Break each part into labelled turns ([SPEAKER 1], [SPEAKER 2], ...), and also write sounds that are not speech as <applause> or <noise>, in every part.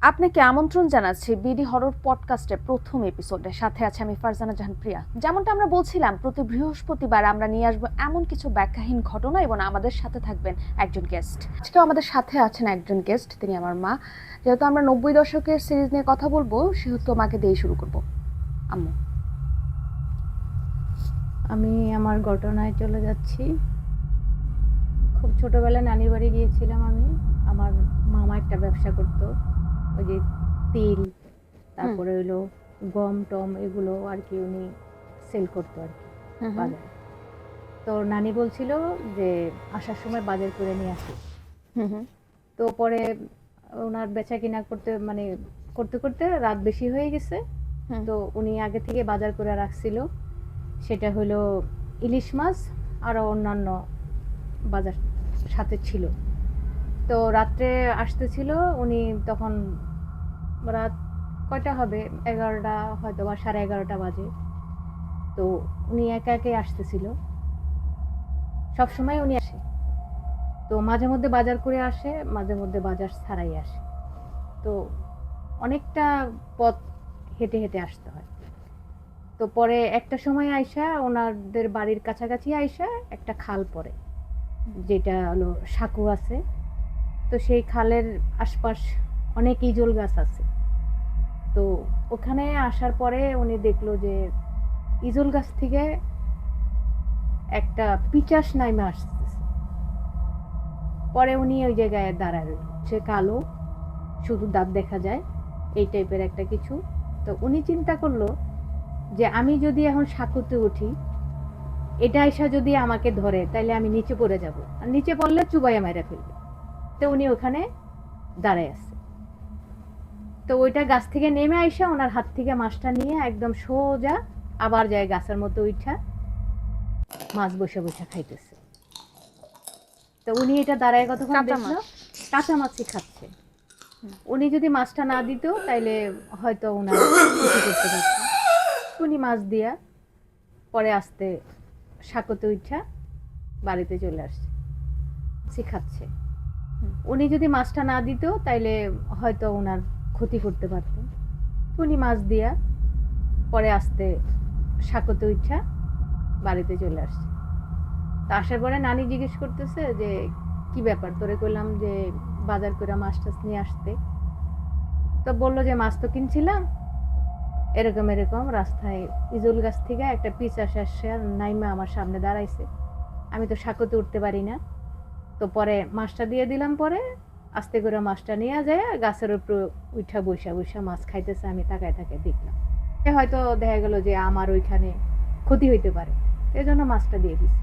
[SPEAKER 1] আপনাকে আমন্ত্রণ জানাচ্ছি বিডি হরর পডকাস্টের প্রথম এপিসোডে। সাথে আছে আমি ফারজানা জাহান প্রিয়া যেমনটা আমরা বলছিলাম, প্রতি বৃহস্পতিবার আমরা নিয়ে আসব এমন কিছু ব্যাখ্যাহীন ঘটনা এবং আমাদের সাথে থাকবেন একজন গেস্ট আজকেও আমাদের সাথে আছেন একজন গেস্ট তিনি আমার মা। যেহেতু আমরা নব্বই দশকের সিরিজ নিয়ে কথা বলব, সেহেতু মাকে দিয়ে শুরু করব। আম্মু।
[SPEAKER 2] আমি আমার ঘটনায় চলে যাচ্ছি। খুব ছোটবেলায় নানির বাড়ি গিয়েছিলাম আমি। আমার মামা একটা ব্যবসা করতো। ওই যে তেল তারপরে হইল গম টম এগুলো আর কি উনি সেল করতো আর কি বাজারে। তো নানি বলছিল যে আসার সময় বাজার করে নিয়ে আসি। তো পরে ওনার বেচা কিনা করতে মানে করতে করতে রাত বেশি হয়ে গেছে। তো উনি আগে থেকে বাজার করে রাখছিল। সেটা হলো ইলিশ মাছ আরও অন্যান্য বাজার সাথে ছিল। তো রাত্রে আসতেছিল উনি তখন রাত কয়টা হবে? এগারোটা হয়তো বা সাড়ে এগারোটা বাজে। তো উনি একা একাই আসতেছিল। সবসময় উনি আসে। তো মাঝে মধ্যে বাজার করে আসে, মাঝে মধ্যে বাজার ছাড়াই আসে। তো অনেকটা পথ হেঁটে হেঁটে আসতে হয়। তো পরে একটা সময় আইসা ওনাদের বাড়ির কাছাকাছি আইসা একটা খাল পড়ে, যেটা হলো সাঁকু আছে। তো সেই খালের আশপাশ অনেক ইজল গাছ আছে। তো ওখানে আসার পরে উনি দেখল যে ইজল গাছ থেকে একটা পিচাস নাইমে আসতেছে। পরে উনি ওই জায়গায় দাঁড়ায় সে কালো, শুধু দাঁত দেখা যায়, এই টাইপের একটা কিছু। তো উনি চিন্তা করল যে আমি যদি এখন সাঁকুতে উঠি, এটা এসা যদি আমাকে ধরে তাহলে আমি নিচে পড়ে যাব। আর নিচে পড়লে চুবাইয়া মেরে ফেলবে। তো উনি ওখানে দাঁড়ায় আছে। তো ওইটা গাছ থেকে নেমে আইসা ওনার হাত থেকে মাছটা নিয়ে একদম সোজা আবার যায় গাছের মতো উঠা মাছ বসে বসে খাইতেছে। তো উনি এটা দাঁড়ায় কতক্ষণ
[SPEAKER 1] কাঁচা
[SPEAKER 2] দেখল? কাঁচা মাছই খাচ্ছে। উনি যদি মাছটা না দিত তাইলে হয়তো ওনার করতে পারত। উনি মাছ দিয়া পরে আসতে সাকতে উঠা বাড়িতে চলে আসছে। শিখাচ্ছে
[SPEAKER 1] হুম।
[SPEAKER 2] উনি যদি মাছটা না দিত তাইলে হয়তো ওনার <coughs> ক্ষতি করতে পারত। উনি মাছ দিয়া পরে আসতে সাকতে উঠা বাড়িতে চলে আসছে। তা আসার পরে নানি জিজ্ঞেস করতেছে যে, কি ব্যাপার? তোরে কইলাম যে, বাজার করে মাছ টাছ নিয়ে আসতে। তো বলল যে, মাছ তো কিনছিলাম। এরকম এরকম রাস্তায় ইজুল গাছ থেকে একটা পিচ আসে নাইমা আমার সামনে দাঁড়াইছে। আমি তো সাঁকোতে উঠতে পারি না। তো পরে মাছটা দিয়ে দিলাম পরে আস্তে করে মাছটা নিয়ে যায়, গাছের উপর উঠা বৈশা বৈশা মাছ খাইতেছে, আমি তাকায় তাকায় দেখলাম। এ হয়তো দেখা গেল যে আমার ওইখানে ক্ষতি হইতে পারে এই জন্য মাছটা দিয়ে দিছি।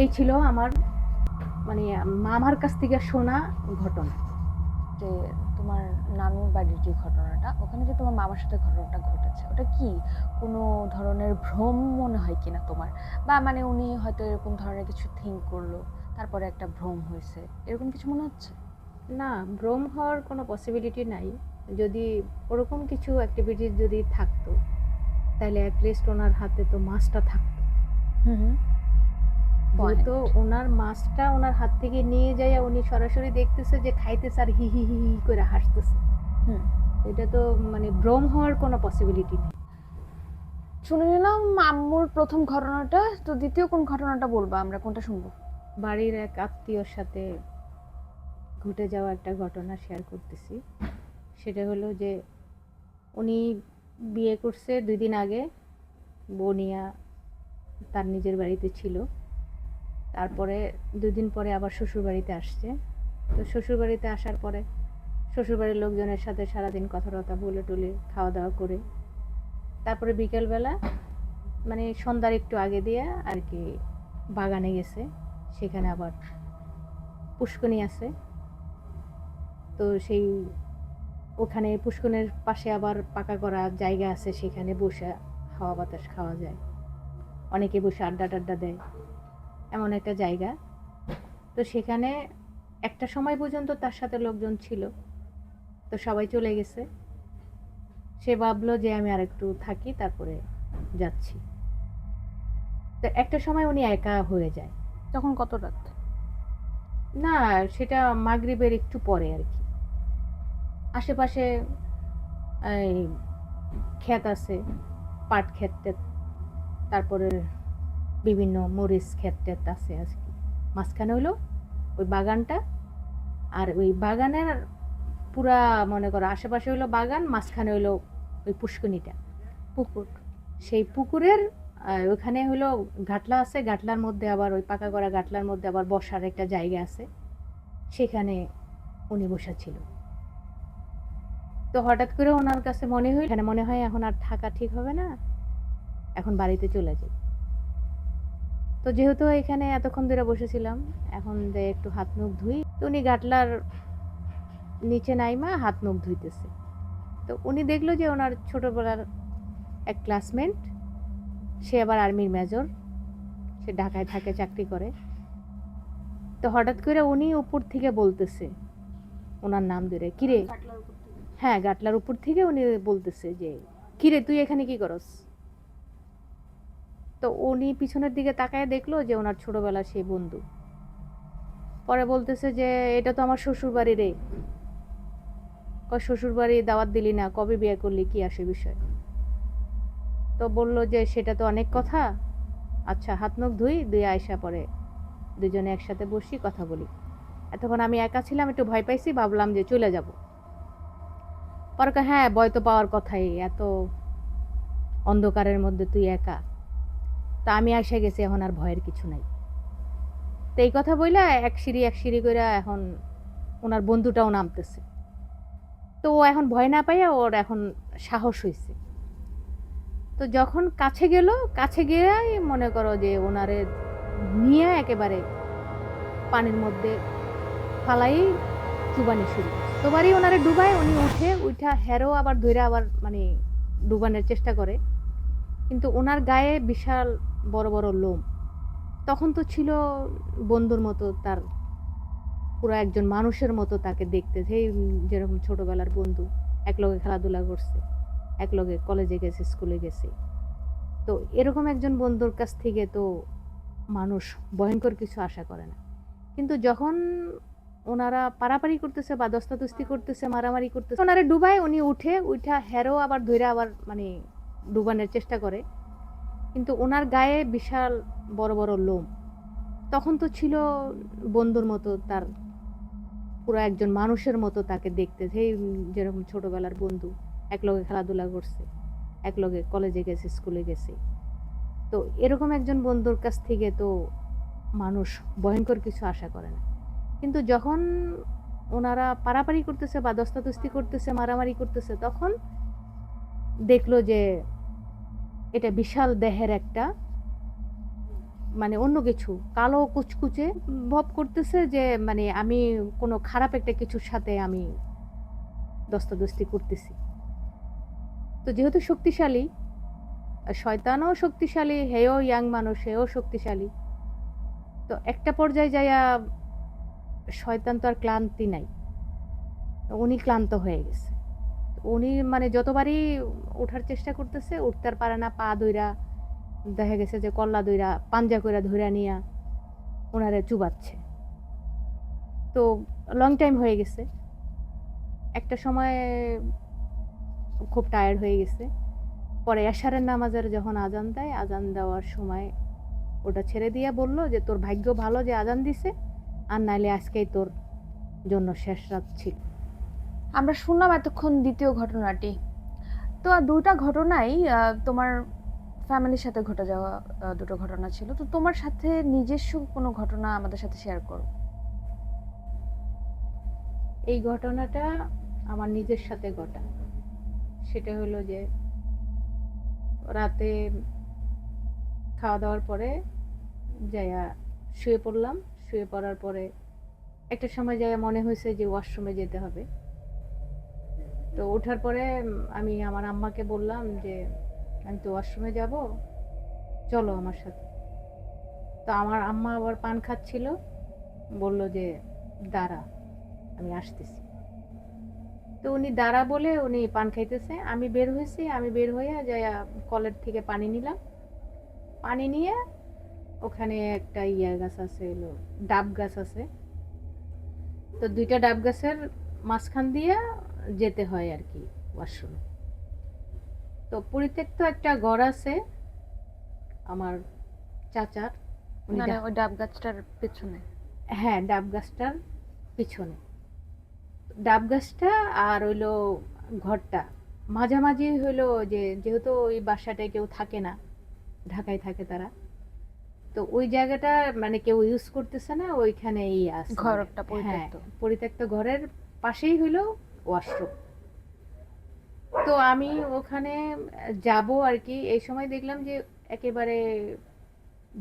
[SPEAKER 2] এই ছিল আমার মানে মামার কাছ থেকে শোনা ঘটনা।
[SPEAKER 1] যে তোমার নানুর বাড়ির যে ঘটনাটা, ওখানে যে তোমার মামার সাথে ঘটনাটা ঘটেছে, ওটা কি কোনো ধরনের ভ্রম মনে হয় কিনা তোমার? বা মানে উনি হয়তো এরকম ধরনের কিছু থিঙ্ক করল? তারপরে একটা ভ্রম হয়েছে। এরকম কিছু মনে হচ্ছে?
[SPEAKER 2] না ভ্রম হওয়ার কোনো পসিবিলিটি নাই। যদি ওরকম কিছু অ্যাক্টিভিটিস যদি থাকতো তাহলে অ্যাটলিস্ট ওনার হাতে তো মাছটা থাকতো।
[SPEAKER 1] হুম হুম।
[SPEAKER 2] ওনার মাছটা ওনার হাত থেকে নিয়ে যায় উনি সরাসরি দেখতেছে যে খাইতেছে আর হি হি হি হি করে হাসতেছে।
[SPEAKER 1] হুম।
[SPEAKER 2] এটা তো মানে ভ্রম হওয়ার কোনো পসিবিলিটি নেই।
[SPEAKER 1] শুনে নিলাম আম্মুর প্রথম ঘটনাটা। তো দ্বিতীয় কোন ঘটনাটা বলবা? আমরা কোনটা শুনব?
[SPEAKER 2] বাড়ির এক আত্মীয়র সাথে ঘটে যাওয়া একটা ঘটনা শেয়ার করতেছি। সেটা হলো যে, উনি বিয়ে করছে দুই দিন আগে বনিয়া তার নিজের বাড়িতে ছিল। তারপরে দুই দিন পরে আবার শ্বশুর বাড়িতে আসছে। তো শ্বশুর বাড়িতে আসার পরে শ্বশুর বাড়ির লোকজনের সাথে সারাদিন কথা টথা বলে টলে, খাওয়া দাওয়া করে। তারপরে বিকেলবেলা মানে সন্ধ্যার একটু আগে দিয়ে আর কি বাগানে গেছে। সেখানে আবার পুষ্কনি আছে। তো সেই ওখানে পুষ্কনের পাশে আবার পাকা করা জায়গা আছে, সেখানে বসে হাওয়া বাতাস খাওয়া যায়। অনেকে বসে আড্ডা টাড্ডা দেয়। এমন একটা জায়গা। তো সেখানে একটা সময় পর্যন্ত তার সাথে লোকজন ছিল। তো সবাই চলে গেছে। সে ভাবলো যে আমি আর একটু থাকি, তারপরে যাচ্ছি। তো একটা সময় উনি একা হয়ে যায়।
[SPEAKER 1] তখন কত রাত?
[SPEAKER 2] না সেটা মাগরিবের একটু পরে আর কি। আশেপাশে এই ক্ষেত আছে পাট ক্ষেত তারপরে বিভিন্ন মরিচ ক্ষেত আছে আর কি। মাঝখানে হইল ওই বাগানটা আর ওই বাগানের পুরা মনে করো আশেপাশে হইল বাগান মাঝখানে হইল ওই পুষ্কনিটা পুকুর। সেই পুকুরের আহ, ওখানে হলো ঘাটলা আছে ঘাটলার মধ্যে আবার ওই পাকা করা ঘাটলার মধ্যে আবার বসার একটা জায়গা আছে। সেখানে উনি বসা ছিল তো হঠাৎ করে ওনার কাছে মনে হয় এখানে মনে হয় এখন আর থাকা ঠিক হবে না এখন বাড়িতে চলে যাই। তো যেহেতু এখানে এতক্ষণ ধরে বসেছিলাম এখন যে একটু হাত মুখ ধুই তো উনি গাটলার নিচে নাইমা হাত মুখ ধুইতেছে। তো উনি দেখল যে ওনার ছোটবেলার এক ক্লাসমেট সে আবার আর্মির মেজর। সে ঢাকায় থাকে চাকরি করে। তো হঠাৎ করে উনি উপর থেকে বলতেছে ওনার নাম ধরে কিরে হ্যাঁ গাটলার উপর থেকে উনি বলতেছে যে কিরে তুই এখানে কি করস? তো উনি পিছনের দিকে তাকায় দেখল যে ওনার ছোটবেলার সেই বন্ধু। পরে বলতেছে যে এটা তো আমার শ্বশুর বাড়ি রে। শ্বশুর বাড়ি দাওয়াত দিলি না কবে বিয়ে করলি কি আসে বিষয়? তো বলল যে সেটা তো অনেক কথা। আচ্ছা হাত মুখ ধুই, দুই আয়সা পরে। দুজনে একসাথে বসি, কথা বলি। এতক্ষণ আমি একা ছিলাম, একটু ভয় পাইছি, ভাবলাম যে চলে যাব। পরে হ্যাঁ ভয় তো পাওয়ার কথাই, এত অন্ধকারের মধ্যে তুই একা। তা আমি এসে গেছি, এখন আর ভয়ের কিছু নাই। তো এই কথা বইলা এক সিঁড়ি এক সিঁড়ি করে এখন ওনার বন্ধুটাও নামতেছে। তো ও এখন ভয় না পাইয়া ওর এখন সাহস হয়েছে তো যখন কাছে গেল, কাছে গিয়েই মনে করো যে ওনারে নিয়ে একেবারে পানির মধ্যে ফালাই চুবানি শুরু তোবারই ওনারে ডুবায়, উনি উঠে উঠা হেরো আবার ধরে আবার মানে ডুবানোর চেষ্টা করে। কিন্তু ওনার গায়ে বিশাল বড় বড় লোম। তখন তো ছিল বন্ধুর মতো তার, পুরো একজন মানুষের মতো তাকে দেখতে। সেই যেরকম ছোটবেলার বন্ধু, একলগে খেলাধুলা করছে। একলগে কলেজে গেছে স্কুলে গেছে। তো এরকম একজন বন্ধুর কাছ থেকে তো মানুষ ভয়ঙ্কর কিছু আশা করে না। কিন্তু যখন ওনারা পারাপারি করতেছে বা দস্তাদস্তি করতেছে, মারামারি করতেছে, ওনারা ডুবায়, উনি উঠে উঠা হেরো আবার ধরে আবার মানে ডুবানোর চেষ্টা করে। কিন্তু ওনার গায়ে বিশাল বড় বড় লোম। তখন তো ছিল বন্ধুর মতো তার, পুরো একজন মানুষের মতো তাকে দেখতে, সেই যেরকম ছোটবেলার বন্ধু। একলগে খেলাধুলা করছে, একলগে কলেজে গেছে স্কুলে গেছে। তো এরকম একজন বন্ধুর কাছ থেকে তো মানুষ ভয়ঙ্কর কিছু আশা করে না। কিন্তু যখন ওনারা পারাপারি করতেছে বা দস্তাদস্তি করতেছে, মারামারি করতেছে, তখন দেখল যে এটা বিশাল দেহের একটা মানে অন্য কিছু, কালো কুচকুচে ভব করতেছে যে মানে আমি কোনো খারাপ একটা কিছুর সাথে আমি দস্তাদস্তি করতেছি। তো যেহেতু শক্তিশালী, শয়তানও শক্তিশালী হেও ইয়াং মানুষ হেও শক্তিশালী, তো একটা পর্যায়ে যাইয়া শয়তান তো আর ক্লান্তি নাই। উনি ক্লান্ত হয়ে গেছে। উনি মানে যতবারই ওঠার চেষ্টা করতেছে, উঠতে পারে না, পা দইরা, দেখা গেছে যে কল্লা দইরা, পাঞ্জা কইরা ধইরা নিয়া ওনারে চুবাচ্ছে। তো লং টাইম হয়ে গেছে। একটা সময় খুব টায়ার্ড হয়ে গেছে। পরে এশারের নামাজের যখন আজান দেয় আজান দেওয়ার সময় ওটা ছেড়ে দিয়ে বলল যে তোর ভাগ্য ভালো যে আজান দিছে আর নাইলে আজকেই তোর জন্য শেষ রাত ছিল।
[SPEAKER 1] আমরা শুনলাম এতক্ষণ দ্বিতীয় ঘটনাটি। তো আর দুটা ঘটনাই তোমার ফ্যামিলির সাথে ঘটে যাওয়া দুটো ঘটনা ছিল। তো তোমার সাথে নিজস্ব কোনো ঘটনা আমাদের সাথে শেয়ার করো।
[SPEAKER 2] এই ঘটনাটা আমার নিজের সাথে ঘটা। সেটা হলো যে রাতে খাওয়া দাওয়ার পরে যাইয়া শুয়ে পড়লাম। শুয়ে পড়ার পরে একটা সময় যাইয়া মনে হয়েছে যে ওয়াশরুমে যেতে হবে। তো ওঠার পরে আমি আমার আম্মাকে বললাম যে, আমি তো ওয়াশরুমে যাব, চলো আমার সাথে। তো আমার আম্মা আবার পান খাচ্ছিল। বলল যে, দাঁড়া, আমি আসতেছি। তো উনি দাঁড়া বলে উনি পান খাইতেছে। আমি বের হয়েছি আমি বের হয়ে যাই কলের থেকে পানি নিলাম। পানি নিয়ে ওখানে একটা ইয়া গাছ আছে হলো ডাব গাছ আছে। তো দুইটা ডাব গাছের মাঝখান দিয়ে যেতে হয় আর কি ওয়াশরুম তো পরিত্যক্ত একটা ঘর আছে আমার চাচার।
[SPEAKER 1] ওই ডাব গাছটার পেছনে।
[SPEAKER 2] হ্যাঁ ডাব গাছটার পিছনে। ডাব গাছটা আর হইল ঘরটা। মাঝামাঝি হইল যে যেহেতু ওই বাসাটায় কেউ থাকে না ঢাকায় থাকে তারা তো ওই জায়গাটা মানে কেউ ইউজ করতেছে না ওইখানেই আছে।
[SPEAKER 1] ঘরটা
[SPEAKER 2] হ্যাঁ
[SPEAKER 1] পরিত্যক্ত।
[SPEAKER 2] পরিত্যক্ত ঘরের পাশেই হইল ওয়াশরুম তো আমি ওখানে যাব আর কি এই সময় দেখলাম যে একেবারে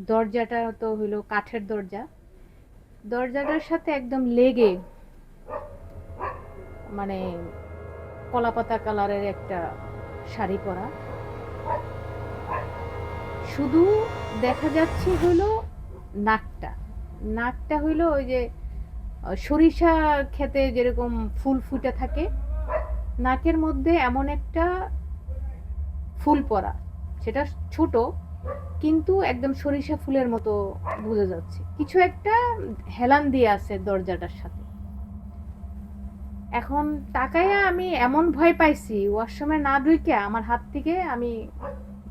[SPEAKER 2] দরজাটা তো হইল কাঠের দরজা। দরজাটার সাথে একদম লেগে মানে কলাপাতা কালারের একটা শাড়ি পরা। শুধু দেখা যাচ্ছে হলো নাকটা। নাকটা হইল ওই যে সরিষা খেতে যেরকম ফুল ফুটে থাকে, নাকের মধ্যে এমন একটা ফুল পরা। সেটা ছোট, কিন্তু একদম সরিষা ফুলের মতো বোঝা যাচ্ছে। কিছু একটা হেলান দিয়ে আছে দরজাটার সাথে। এখন তাকায়া আমি এমন ভয় পাইছি, ওয়াশরুমে না ঢুকে আমার হাত থেকে আমি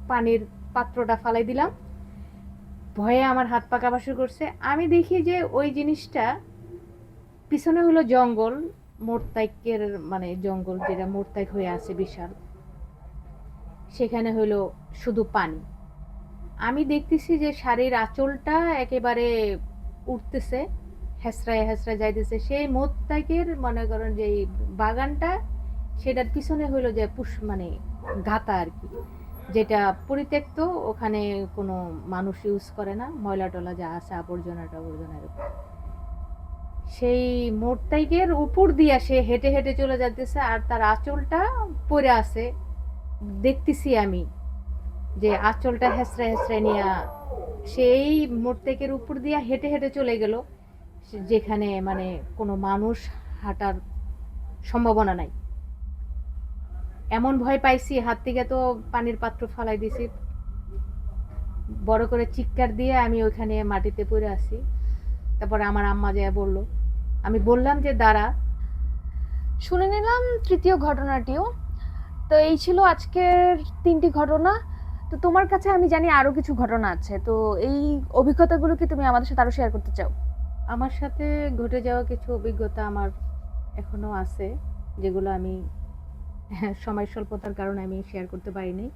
[SPEAKER 2] পানির পাত্রটা ফালাই দিলাম। ভয়ে আমার হাত পা কাঁপা শুরু করছে। আমি দেখি যে ওই জিনিসটা পিছনে হলো জঙ্গল, মোরতাইকের মানে জঙ্গল যেটা মোরতাইক হয়ে আছে বিশাল। সেখানে হলো শুধু পানি। আমি দেখতেছি যে শাড়ির আঁচলটা একেবারে উঠতেছে হেসরায় হেসরায় যাইতেছে। সেই মোত্তাইকের মনে করেন যে বাগানটা, সেটার পিছনে হইল যে পুষ মানে গাতা আর কি, যেটা পরিত্যক্ত, ওখানে কোনো মানুষ ইউজ করে না ময়লা টলা যা আছে আবর্জনা টাবর্জনা এরকম। সেই মোটতাইকের উপর দিয়া সে হেঁটে হেঁটে চলে যাইতেছে, আর তার আঁচলটা পরে আছে। দেখতেছি আমি যে আঁচলটা হেসড়ে হেসড়ে নিয়ে, সেই মোটতাইকের উপর দিয়া হেঁটে হেঁটে চলে গেল। যেখানে মানে কোনো মানুষ হাঁটার সম্ভাবনা নাই। এমন ভয় পাইছি, হাত থেকে তো পানির পাত্র ফালাই দিছি। বড় করে চিৎকার দিয়ে আমি ওইখানে মাটিতে পড়ে আসি তারপরে আমার আম্মা যায় বলল, আমি বললাম যে, দাঁড়া।
[SPEAKER 1] শুনে নিলাম তৃতীয় ঘটনাটিও। তো এই ছিল আজকের তিনটি ঘটনা। তো তোমার কাছে আমি জানি আরও কিছু ঘটনা আছে। তো এই অভিজ্ঞতাগুলো কি তুমি আমাদের সাথে আরও শেয়ার করতে চাও?
[SPEAKER 2] আমার সাথে ঘটে যাওয়া কিছু অভিজ্ঞতা আমার এখনও আছে যেগুলো আমি সময় স্বল্পতার কারণে আমি শেয়ার করতে পারিনি।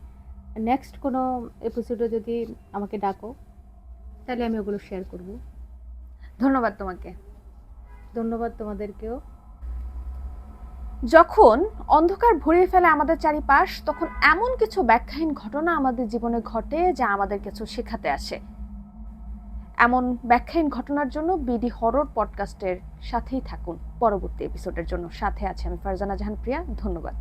[SPEAKER 2] নেক্সট কোনো এপিসোডে যদি আমাকে ডাকো তাহলে আমি ওগুলো শেয়ার করব।
[SPEAKER 1] ধন্যবাদ তোমাকে।
[SPEAKER 2] ধন্যবাদ তোমাদেরকেও।
[SPEAKER 1] যখন অন্ধকার ভরিয়ে ফেলে আমাদের চারিপাশ তখন এমন কিছু ব্যাখ্যাহীন ঘটনা আমাদের জীবনে ঘটে যা আমাদের কিছু শেখাতে আসে। এমন ব্যাখ্যাহীন ঘটনার জন্য বিডি হরর পডকাস্টের সাথেই থাকুন। পরবর্তী এপিসোডের জন্য সাথে আছে আমি ফারজানা জাহান প্রিয়া। ধন্যবাদ।